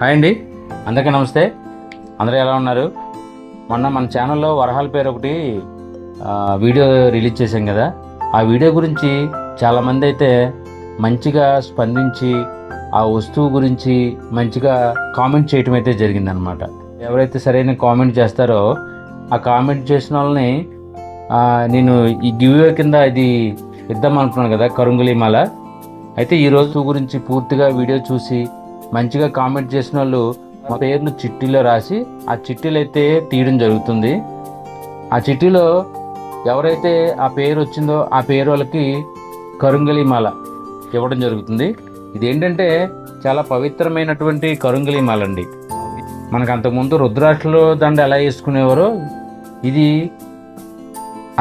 Hi అండి. అందరికీ నమస్తే. అందరూ ఎలా ఉన్నారు? మొన్న మన ఛానల్లో వరహాల పేరు ఒకటి వీడియో రిలీజ్ చేశాం కదా. ఆ వీడియో గురించి చాలామంది అయితే మంచిగా స్పందించి ఆ వస్తువు గురించి మంచిగా కామెంట్ చేయటం అయితే జరిగిందనమాట ఎవరైతే సరైన కామెంట్ చేస్తారో ఆ కామెంట్ చేసిన వాళ్ళని నేను ఈ గివ్ కింద ఇది ఇద్దాం అనుకున్నాను కదా కరుంగులీమాల. అయితే ఈ రోజు గురించి పూర్తిగా వీడియో చూసి మంచిగా కామెంట్ చేసిన వాళ్ళు మా పేరును చిట్టీలో రాసి ఆ చిట్టీలు అయితే తీయడం జరుగుతుంది. ఆ చిట్టీలో ఎవరైతే ఆ పేరు వచ్చిందో ఆ పేరు వాళ్ళకి కరుంగలి మాల ఇవ్వడం జరుగుతుంది. ఇది ఏంటంటే చాలా పవిత్రమైనటువంటి కరుంగలి మాల అండి మనకు అంతకుముందు రుద్రాక్షలో దండ ఎలా వేసుకునేవారో ఇది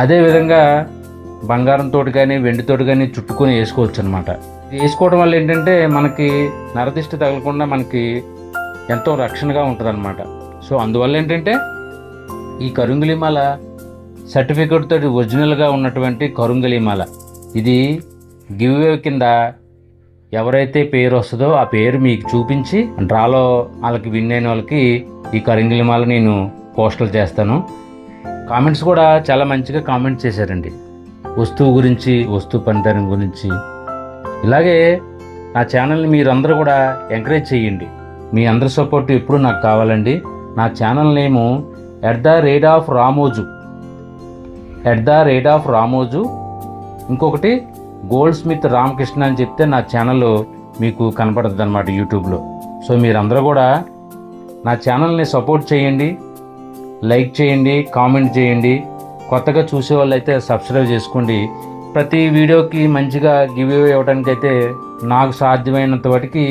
అదే విధంగా బంగారంతో కానీ వెండితో కానీ చుట్టుకొని వేసుకోవచ్చు అనమాట ఇది వేసుకోవడం వల్ల ఏంటంటే మనకి నరదిష్టి తగలకుండా మనకి ఎంతో రక్షణగా ఉంటుంది అనమాట సో అందువల్ల ఏంటంటే ఈ కరుంగిలిమాల సర్టిఫికేట్ తోటి ఒరిజినల్గా ఉన్నటువంటి కరుంగిలిమాల ఇది గివ్ కింద ఎవరైతే పేరు వస్తుందో ఆ పేరు మీకు చూపించి డ్రాలో వాళ్ళకి విన్ అయిన వాళ్ళకి ఈ కరింగిలిమాల నేను పోస్టల్ చేస్తాను. కామెంట్స్ కూడా చాలా మంచిగా కామెంట్ చేశారండి. వస్తువు గురించి వస్తువు పనితనం గురించి ఇలాగే నా ఛానల్ని మీరందరూ కూడా ఎంకరేజ్ చేయండి. మీ అందరి సపోర్ట్ ఎప్పుడు నాకు కావాలండి. నా channel name at the rate of Ramoju. At the rate of Ramoju. ఇంకొకటి గోల్డ్ స్మిత్ రామకృష్ణ అని చెప్తే నా ఛానల్ మీకు కనపడుతుంది అనమాట యూట్యూబ్లో. సో మీరందరూ కూడా నా ఛానల్ని సపోర్ట్ చేయండి. లైక్ చేయండి కామెంట్ చేయండి. కొత్తగా చూసే వాళ్ళు అయితే సబ్స్క్రైబ్ చేసుకోండి. ప్రతి వీడియోకి మంచిగా గివ్ అవే ఇవ్వడానికి అయితే నాకు సాధ్యమైనంత వాటికి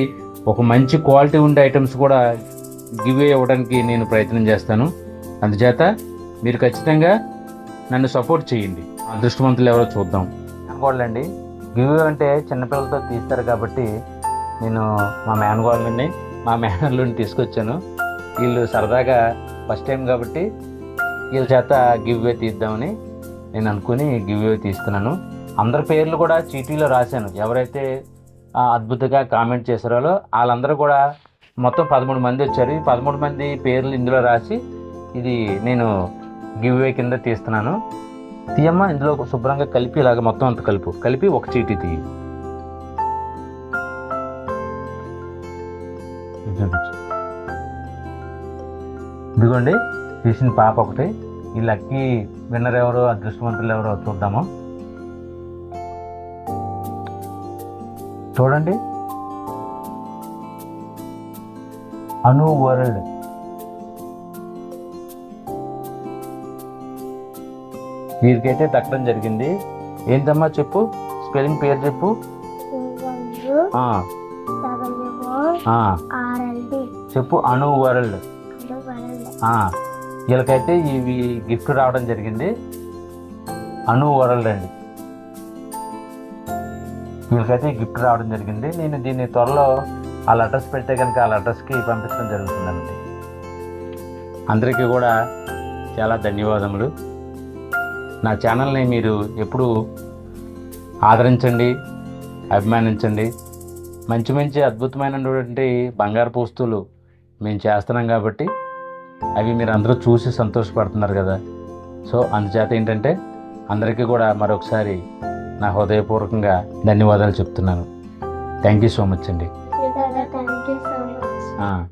ఒక మంచి క్వాలిటీ ఉండే ఐటమ్స్ కూడా గివ్ ఇవ్వడానికి నేను ప్రయత్నం చేస్తాను. అందుచేత మీరు ఖచ్చితంగా నన్ను సపోర్ట్ చేయండి. అదృష్టవంతులు ఎవరో చూద్దాం. మేనగోళ్ళండి గివ్ అంటే చిన్నపిల్లలతో తీస్తారు కాబట్టి నేను మా మేనగోళ్ళని మా మేనల్లుని తీసుకొచ్చాను. వీళ్ళు సరదాగా ఫస్ట్ టైం కాబట్టి వీళ్ళ చేత గివ్ తీద్దామని నేను అనుకుని గివ్ తీస్తున్నాను. అందరి పేర్లు కూడా చీటీలో రాశాను. ఎవరైతే అద్భుతంగా కామెంట్ చేశారో వాళ్ళందరూ కూడా మొత్తం పదమూడు మంది వచ్చారు. ఈ పదమూడు మంది పేర్లు ఇందులో రాసి ఇది నేను గివ్ అవే కింద తీస్తున్నాను. తీయమ్మ ఇందులో శుభ్రంగా కలిపి ఇలాగ మొత్తం అంత కలుపు. కలిపి ఒక చీటీ తీయి. ఇదిగోండి తీసిన పాప ఒకటి. ఈ లక్కీ విన్నర్ ఎవరో అదృష్టవంతులు ఎవరో చూద్దాము. చూడండి. అను వరల్డ్ వీరికైతే తగ్గడం జరిగింది. ఏంటమ్మా చెప్పు? స్పెల్లింగ్ పేరు చెప్పు? ఆ, చెప్పు అణు వరల్డ్ ఆ, వీళ్ళకైతే ఇవి గిఫ్ట్ రావడం జరిగింది. అణు వరల్డ్ అండి. వీళ్ళకైతే గిఫ్ట్ రావడం జరిగింది. నేను దీన్ని త్వరలో వాళ్ళ అడ్రస్ పెడితే కనుక ఆ అడ్రస్కి పంపించడం జరుగుతుందండి. అందరికీ కూడా చాలా ధన్యవాదములు. నా ఛానల్ని మీరు ఎప్పుడు ఆదరించండి అభిమానించండి. మంచి మంచి అద్భుతమైనటువంటి బంగారపు వస్తువులు మేము చేస్తున్నాం కాబట్టి అవి మీరు అందరూ చూసి సంతోషపడుతున్నారు కదా. సో అందుచేత ఏంటంటే అందరికీ కూడా మరొకసారి నా హృదయపూర్వకంగా ధన్యవాదాలు చెప్తున్నాను. థ్యాంక్ యూ సో మచ్ అండి. థ్యాంక్ యూ సో మచ్ ఆ.